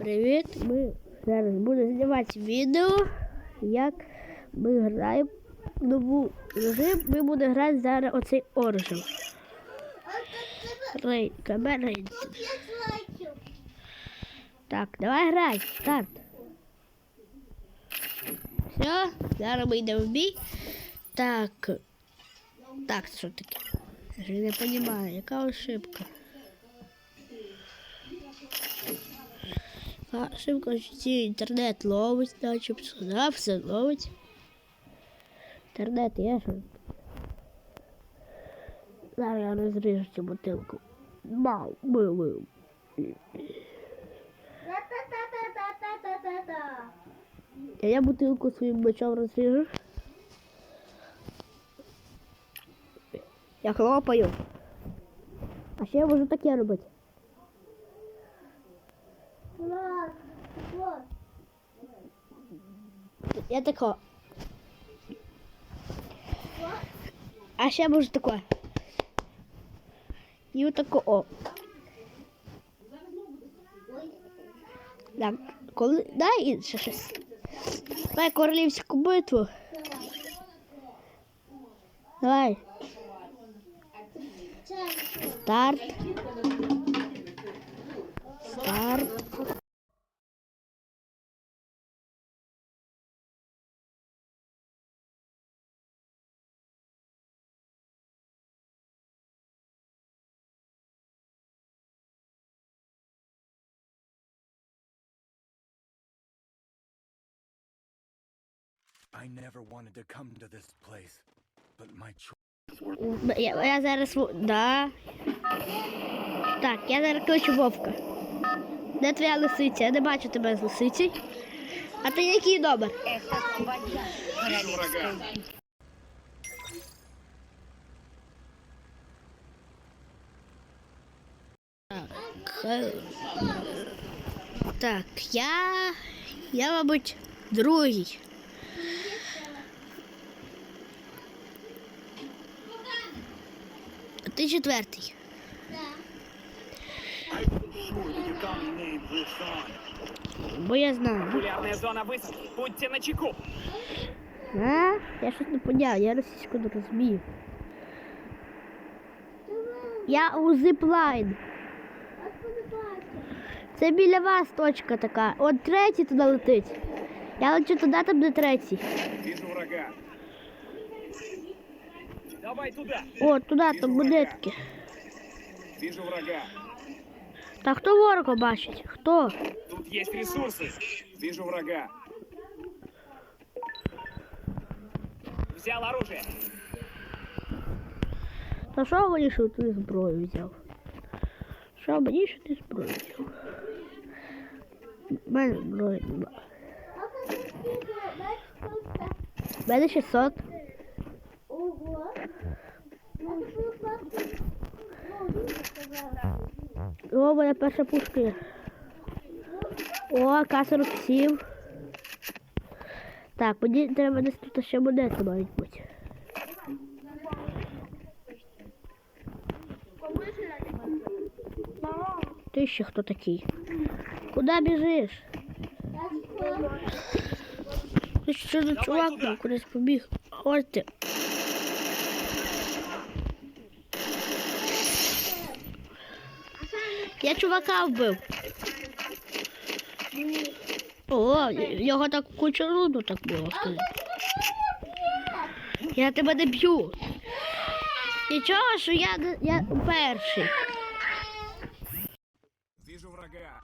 Привіт! Ми зараз будемо знімати відео, як ми граємо нову режим. Ми будемо грати зараз оцей оржем. Рей, камера. Так, давай грай. Старт. Все, зараз ми йдемо в бій. Так. Так, що таке? Я не розумію, яка ошибка. А, ошибка, інтернет ловить, начебто, да, все ловить. Інтернет є що. Зараз я розріжу цю бутилку. Бу. Та-та-та-та-та-та-та-та. А я бутилку своїм мечом розріжу. Я хлопаю. А ще я можу таке робити. Я тако. А ще можу таке. І отако о. Так, коли. Дай інше щось. Давай королівську битву. Давай. Старт. Старт. Я, я зараз. Да. Так, я зараз кличу Вовка. Де твоя лисиця? Я не бачу тебе з лисицею. А ти який номер? Так. Так, я. Я, мабуть, другий. Ти четвертий. Бо я знаю. Популярная зона высадки. Будьте начеку. А? Я щось не поняв, я російську не розумію. Я у зиплайн. Це біля вас точка така. От третій туди летить. Я лечу туди, там де третій. Вижу врага. Давай туда. О, туди, там монетки. Вижу врага. Та хто ворога бачить? Хто? Тут есть ресурсы. Вижу врага. Взял оружие. Та що мені, що ти зброю взяв? Що мені, що ти зброю взяв? Мене зброї нема. Мене 600. Ого. Ну, що класно. Ну, дуже сказала. О, моя перша пушка. О, К-47. Так, мені треба десь тут ще монети мають бути. Ти ще хто такий? Куди біжиш? Ти що за чувак кудись побіг? Ось ти. Я чувака вбив. О, його так кучерудно так було. Я тебе не б'ю. Нічого, що я, я перший. Вижу врага.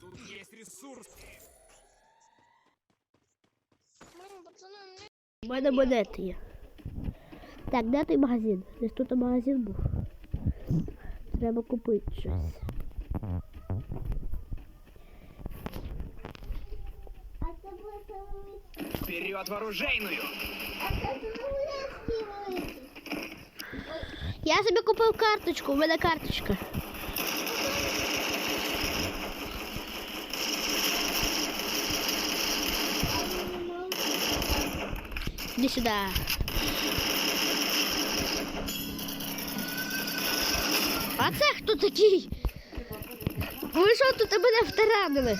Тут есть. У мене монети є. Так, де той магазин? Десь тут магазин був. Треба купити щось. Вперед в оружейную! А це великий великий. Я собі купив карточку, у мене карточка. Іди сюди. А це хто такий? Ви що тут мене втаранили?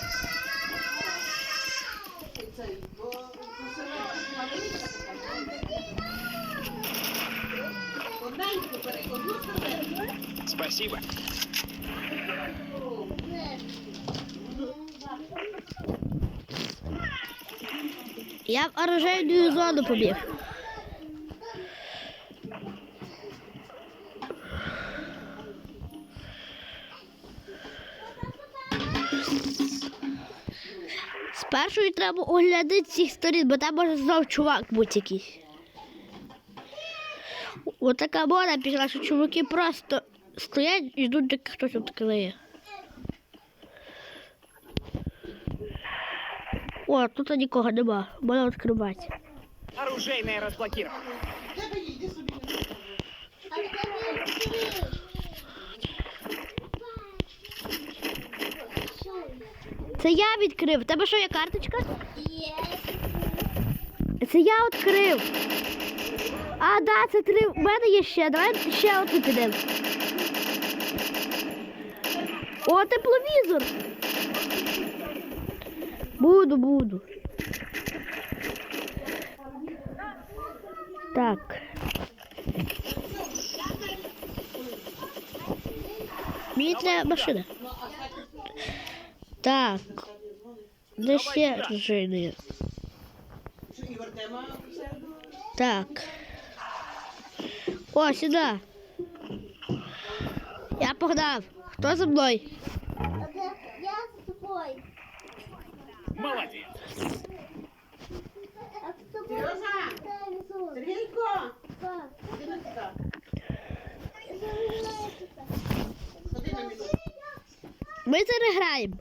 Спасибо. Я в оружейну зону побіг. Спершу треба оглядати цих сторін, бо там може знов чувак бути якийсь. Ось така мода пішла, що чуваки просто стоять і ждуть, доки хтось відкриє. О, тут нікого нема, можна відкривати. Великий. Що? Це я відкрив. Тебе що є карточка? Є. Це я відкрив. А, да, це три. У мене є ще. Давай ще одну підемо. О, тепловізор. Буду, буду. Так. Мені треба машина. Так. Де ще жини? Так. О, сюди. Я погнав. Хто за мною? А це я з тобою. Молодец. А з. Сергійко, сюди. Ходи на. Ми зараз граємо.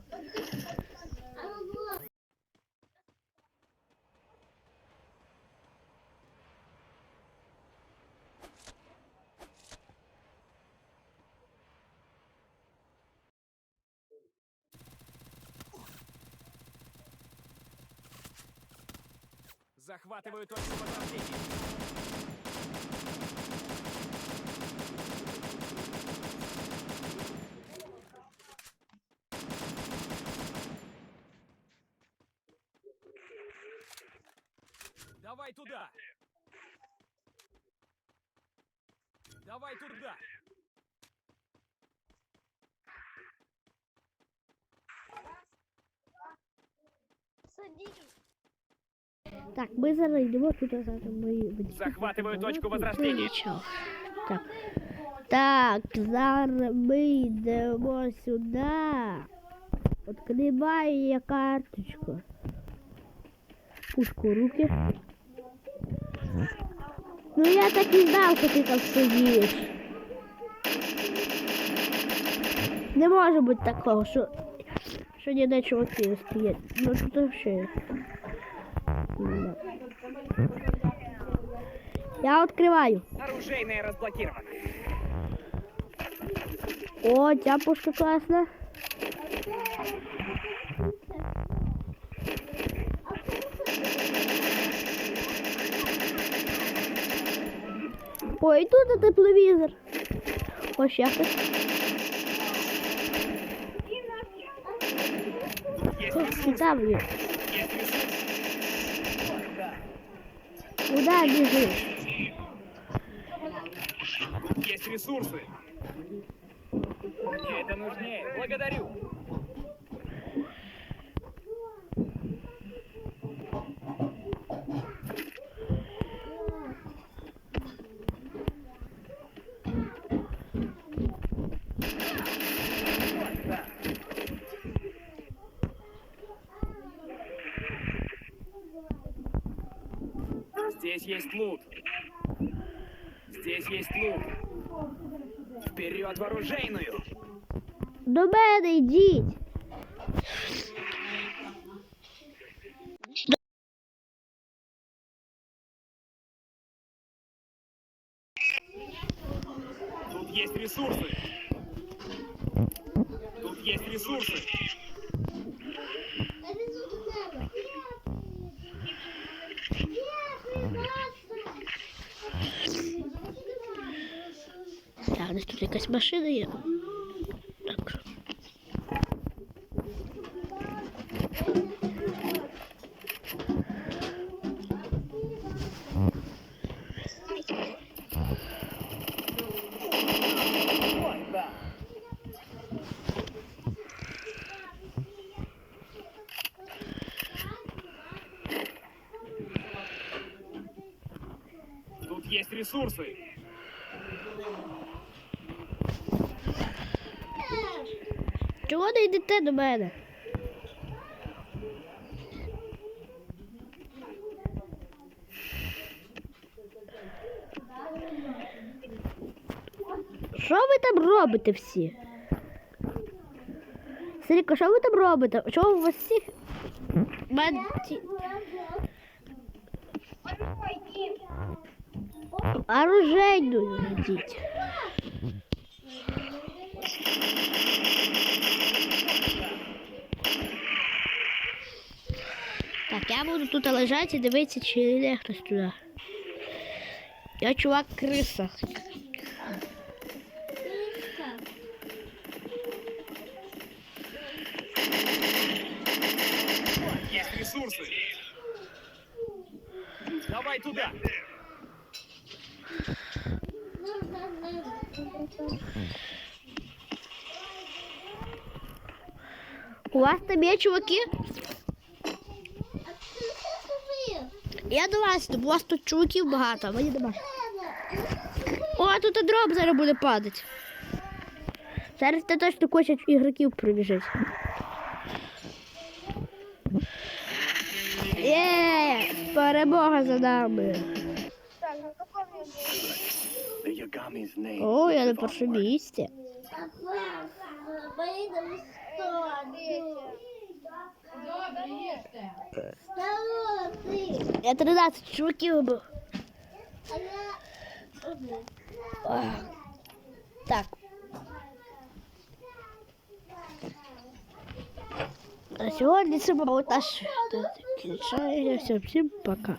Захватываю точку возрождения. Давай туда! Давай туда! Так, ми зараз йдемо тут зараз ми Захватываю точку возрождения. Так. Так, зараз ми йдемо сюди. Відкриваю я карточку. Пушку руки. Ну я так і знав, що ти там сидиш. Не може бути такого, що, що ніде чуваки стоять. Ну тут ще. Я відкриваю. Оружейная разблокирована. О, ця пушка класна. Ой, тут і тепловізор. О, ще хтось. Есть О, Есть. Куда бежишь? Есть ресурсы. Мне это нужнее. Благодарю. лут. Здесь есть лут. Вперед вооруженную. оружейную. До. Тут есть ресурсы. Тут есть ресурсы. Десь тут якась машина є. Так. Тут есть ресурсы. Чого не йдете до мене? Що ви там робите всі? Сиріко, що ви там робите? Чого у вас всіх? Мен... Оружейною йдіть. Так, я буду тут лежати і дивитися, чи йде хтось туди. Я чувак криса. Давай туда. У вас там є чуваки? Я до вас у вас тут чуваків багато, а мені до вас. О, тут дроб зараз буде падати. Зараз ти точно куча ігроків прибіжить. Є, перемога за нами. О, я на першому one. Місці. Поїдемо сто. Добре, їжте. Здорово, Я 13 чуваків був. А я один. Ах. Так. А сьогодні це був наш кінчає. Всім пока.